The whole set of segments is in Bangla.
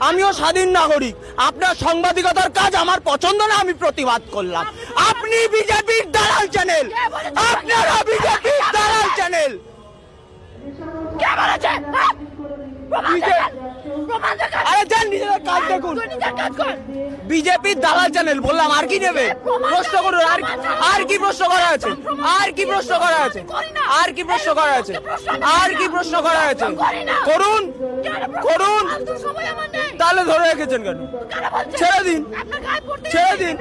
আমিও স্বাধীন নাগরিক। আপনার সাংবাদিকতার কাজ আমার পছন্দ না আমি প্রতিবাদ করলাম। আপনি বিজেপির দালাল চ্যানেল। আপনারা বিজেপির দালাল চ্যানেল। কে বলেছে হ্যাঁ? প্রমাণ বিজে- দেখান। প্রমাণ দেখান। আরে যান নিজেদের কাজ দেখুন। বিজেপির দালাল চ্যানেল বললাম আর কি নেবে? প্রশ্ন করুন আর আর কি প্রশ্ন করা আছে? আর কি প্রশ্ন করা আছে? আর কি প্রশ্ন করা আছে? আর কি প্রশ্ন করা আছে? করুন। করুন। তাহলে ধরে রেখেছেন কেন? ছেড়ে দিন। ছেড়ে দিন।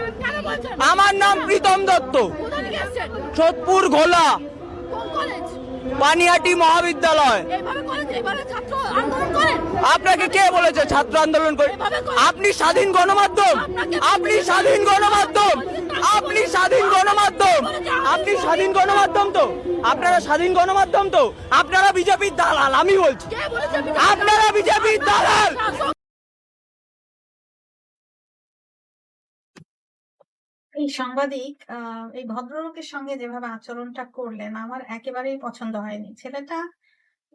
আমার নাম প্রীতম দত্ত। সোদপুর ঘোলা? পানিহাটি মহাবিদ্যালয়। আপনাকে কে বলেছে ছাত্র আন্দোলন করে? আপনি স্বাধীন গণমাধ্যম। আপনি স্বাধীন গণমাধ্যম। আপনি স্বাধীন গণমাধ্যম। আপনি স্বাধীন গণমাধ্যম তো। আপনারা স্বাধীন গণমাধ্যম তো। আপনারা বিজেপির দালাল আমি বলছি। কে বলেছে আপনি আপনারা বিজেপির দালাল। এই সাংবাদিক আহ, এই ভদ্রলোকের সঙ্গে যেভাবে আচরণটা করলেন আমার একেবারেই পছন্দ হয়নি। ছেলেটা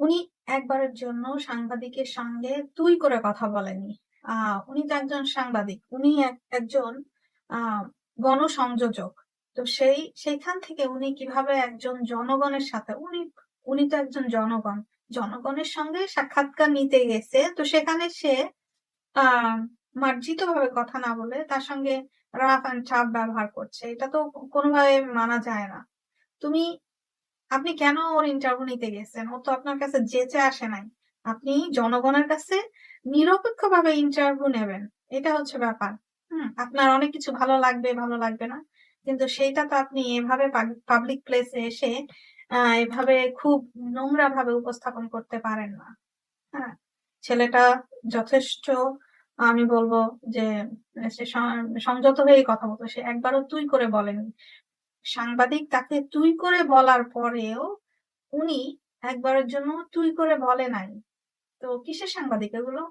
উনি একবারের জন্য সাংবাদিকের সঙ্গে তুই করে কথা বলেনি উনি তো একজন সাংবাদিক, উনি এক- একজন গণসংযোজক। তো সেই, সেইখান থেকে উনি কীভাবে একজন জনগণের সাথে, উনি উনি তো একজন জনগণ, জনগণের সঙ্গে সাক্ষাৎকার নিতে গেছে, তো সেখানে সে মার্জিত ভাবে কথা না বলে তার সঙ্গে রাফ অ্যান্ড টাফ ব্যবহার করছে। এটা তো কোনোভাবে মানা যায় না। তুমি আপনি কেন ওর ইন্টারভিউ নিতে গেছেন? ও তো আপনার কাছে যেচে আসে নাই। আপনি জনগণের কাছে নিরপেক্ষভাবে ইন্টারভিউ নেবেন। এটা হচ্ছে ব্যাপার। হুম, আপনার অনেক কিছু ভালো লাগবে ভালো লাগবে না। কিন্তু সেইটা তো আপনি এভাবে পাবলিক প্লেসে এসে এভাবে খুব নোংরা ভাবে উপস্থাপন করতে পারেন না। হ্যাঁ ছেলেটা যথেষ্ট, আমি বলব যে, সে সংযত হয়ে কথা বলতো। সে একবারও তুই করে বলেনি। সাংবাদিক তাকে তুই করে বলার পরেও উনি একবারের জন্য তুই করে বলে নাই। তো কিসের সাংবাদিক এগুলো?